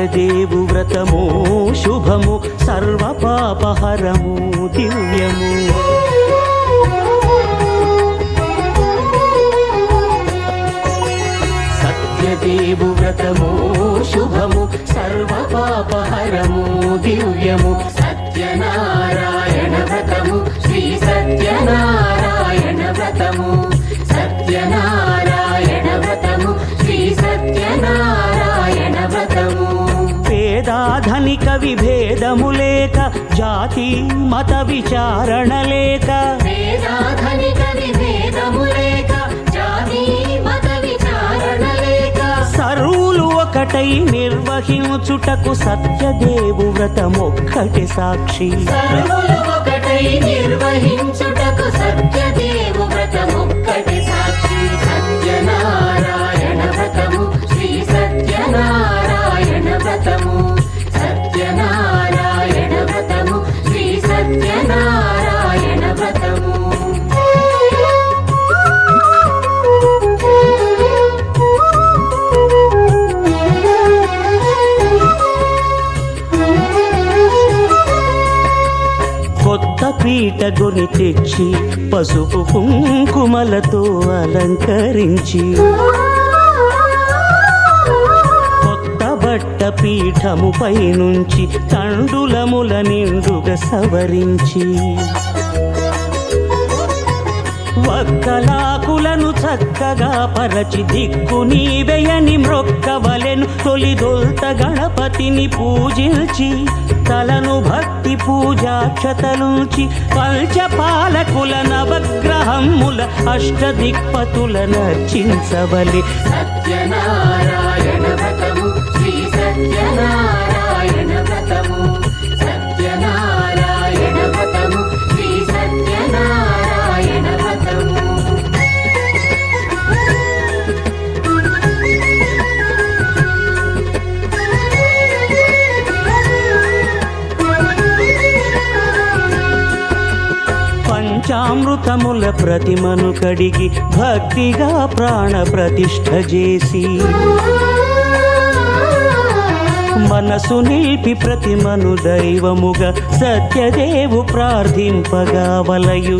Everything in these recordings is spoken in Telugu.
సత్యదేవు వ్రతము శుభము సర్వ పాపహరము దివ్యము. సత్యదేవు వ్రతము శుభము సర్వ పాపహరము దివ్యము. సత్యనా పేదాధనిక విభేదము లేక జాతి మత విచారణ లేక. సరువులు ఒకటై నిర్వహించుటకు సత్యదేవు వ్రతమొక్కటి సాక్షి. నిర్వహించుటకు సత్యదేవు వ్రతముక్కటి పీట గొని తెచ్చి పసుపు కుంకుమలతో అలంకరించి కొత్త బట్ట పీఠముపై నుంచి తండులముల నిండుగా సవరించి వక్కలాకులను చక్కగా పరచి దిక్కు నీవెయని మ్రొక్కవలెను తొలిదొల్త గణపతిని పూజించి తలను భక్తి పూజాక్షతలుంచి పంచపాలకుల నవగ్రహముల అష్టదిక్పతుల నర్చించవలి. సత్యనారాయణ వ్రతము శ్రీ సత్యనారాయణ పంచామృతముల ప్రతిమను కడిగి భక్తిగా ప్రాణ ప్రతిష్ఠ చేసి మనసు నిలిపి ప్రతిమను దైవముగా సత్యదేవు ప్రార్థింపగా వలయు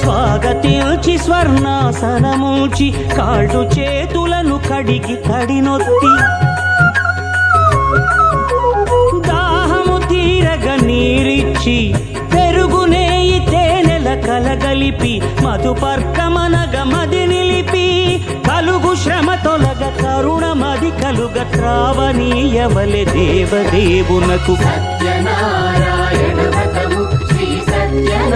స్వాగతించి స్వర్ణాసనముంచి కాళ్ళు చేతులను కడిగి కడినొత్తి దాహము తీరగ పెంచి పెరుగునేయి తేనెల కలగలిపి మధుపర్కమనగ మది నిలిపి కలుగు శ్రమ తొలగ కరుణమది కలుగ త్రావనీయవలె దేవదేవునకు. సత్యనారాయణ శ్రీ సత్యనారాయణ